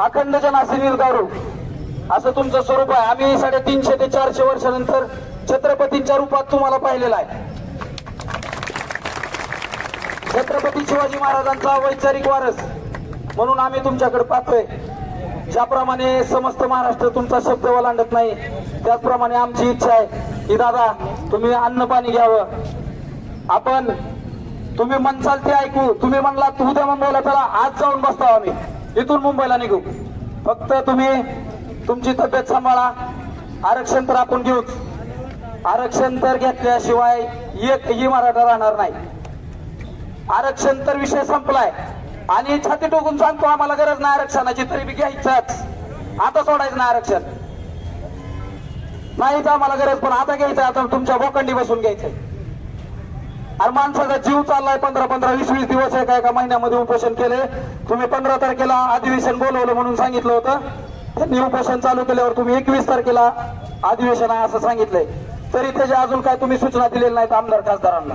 अखंड जनासी निर्धारू असं तुमचं स्वरूप आहे. आम्ही साडेतीनशे ते चारशे वर्षानंतर छत्रपतींच्या रूपात तुम्हाला पाहिलेला आहे. छत्रपती शिवाजी महाराजांचा वैचारिक वारस म्हणून आम्ही तुमच्याकडे पाहतोय. ज्याप्रमाणे समस्त महाराष्ट्र तुमचा शब्द ओलांडत नाही त्याचप्रमाणे आमची इच्छा आहे की दादा तुम्ही अन्न पाणी घ्यावं. आपण तुम्ही म्हणसाल ते ऐकू. तुम्ही म्हणला तू उद्या मुंबईला चला आज जाऊन बसतो आम्ही. इथून मुंबईला निघू. फक्त तुम्ही तुमची तब्येत सांभाळा. आरक्षण तर आपण घेऊच. आरक्षण तर घेतल्याशिवाय एकही मराठा राहणार नाही. आरक्षण तर विषय संपलाय. आणि छाती टोकून सांगतो आम्हाला गरज नाही आरक्षणाची तरी बी घ्यायचंच. आता सोडायचं नाही आरक्षण. नाहीच आम्हाला गरज पण आता घ्यायचं आता तुमच्या भोकंडी बसून घ्यायचंय. आणि माणसाचा जीव चाललाय पंधरा पंधरा वीस वीस दिवस एका एका महिन्यामध्ये उपोषण केले. तुम्ही पंधरा तारखेला अधिवेशन बोलवलं म्हणून सांगितलं होतं. त्यांनी उपोषण चालू केल्यावर तुम्ही एकवीस तारखेला अधिवेशन आहे असं सांगितलंय. तरी त्याच्या अजून काय तुम्ही सूचना दिलेल्या नाहीत आमदार खासदारांना?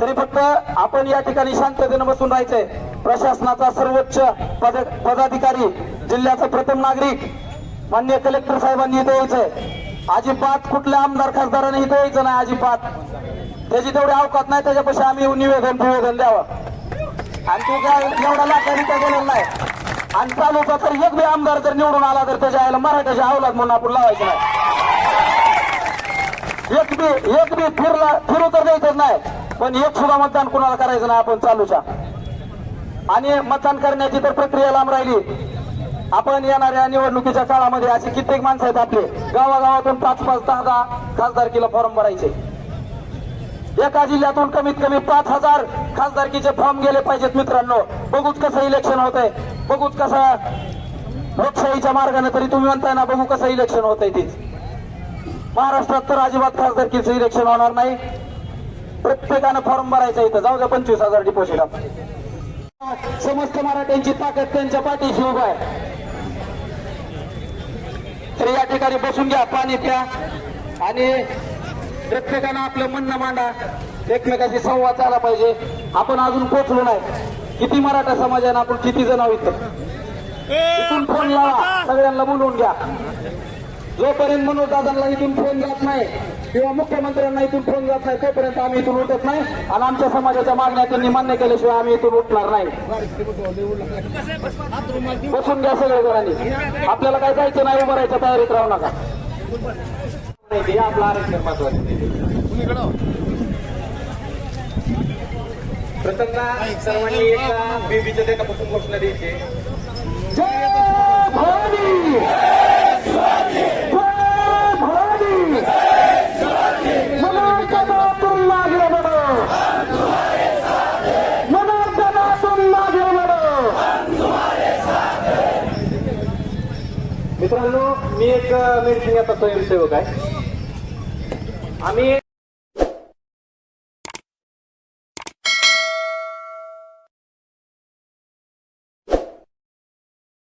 तरी फक्त आपण या ठिकाणी शांततेनं बसून राहायचंय. प्रशासनाचा सर्वोच्च पद पदाधिकारी जिल्ह्याचा प्रथम नागरिक मान्य कलेक्टर साहेबांनी इथे यायचंय. अजिबात कुठल्या आमदार खासदाराने इथे यायचं नाही अजिबात. त्याची तेवढी अवकात नाही त्याच्यापेक्षा आम्ही निवेदन निवेदन द्यावं. आणि तू काय एवढा लाखांनी गेलेला नाही. आणि चालूचा तर एक बी आमदार जर निवडून आला तर त्याच्या आईला मराठ्याच्या अवलाद म्हणून आपण लावायचं नाही. एक बी एक बी फिरला फिरू तर द्यायचंच नाही. पण एक सुद्धा मतदान कुणाला करायचं नाही आपण चालूच्या. आणि मतदान करण्याची तर प्रक्रिया लांब राहिली. आपण येणाऱ्या निवडणुकीच्या काळामध्ये असे कित्येक माणसं आहेत आपले. गावागावातून पाच पाच दहा दहा खासदारकीला फॉर्म भरायचे. एका जिल्ह्यातून कमीत कमी पाच हजार खासदारकीचे फॉर्म गेले पाहिजेत मित्रांनो. बघूच कसं इलेक्शन होत आहे बघूच कसं लोकशाहीच्या मार्गाने तरी तुम्ही म्हणताय ना बघू कसं इलेक्शन होत आहे तीच महाराष्ट्रात तर अजिबात खासदारकीचं इलेक्शन होणार नाही. प्रत्येकानं फॉर्म भरायचा इथं. जाऊ द्या पंचवीस हजार डिपॉझिट समस्त मराठ्यांची ताकद त्यांच्या पाठीशी उभा आहे. तर या ठिकाणी बसून घ्या पाणी प्या. आणि प्रत्येकानं आपलं म्हणणं मांडा. एकमेकाशी संवाद झाला पाहिजे. आपण अजून पोचलो नाही. किती मराठा समाजाने आपण किती जण आहोत इथं? इथून फोन लावा. सगळ्यांना बोलवून घ्या. जोपर्यंत मनोज दादांना इथून फोन जात नाही किंवा मुख्यमंत्र्यांना इथून फोन जात नाही तोपर्यंत आम्ही इथून उठत नाही. आणि आमच्या समाजाच्या मागण्या त्यांनी मान्य केल्याशिवाय आम्ही इथून उठणार नाही. बसून घ्या सगळ्या जणांनी. आपल्याला काय जायचं नाही उभं राहायच्या तयारीत राहू नका. आपलं आरक्षण महत्वाचं. प्रथमतः सर्वांनी एका बेबीच्या देठापासून घोषणा द्यायची. मित्रांनो मी एक मेडिसिन आता स्वयंसेवक आहे. आम्ही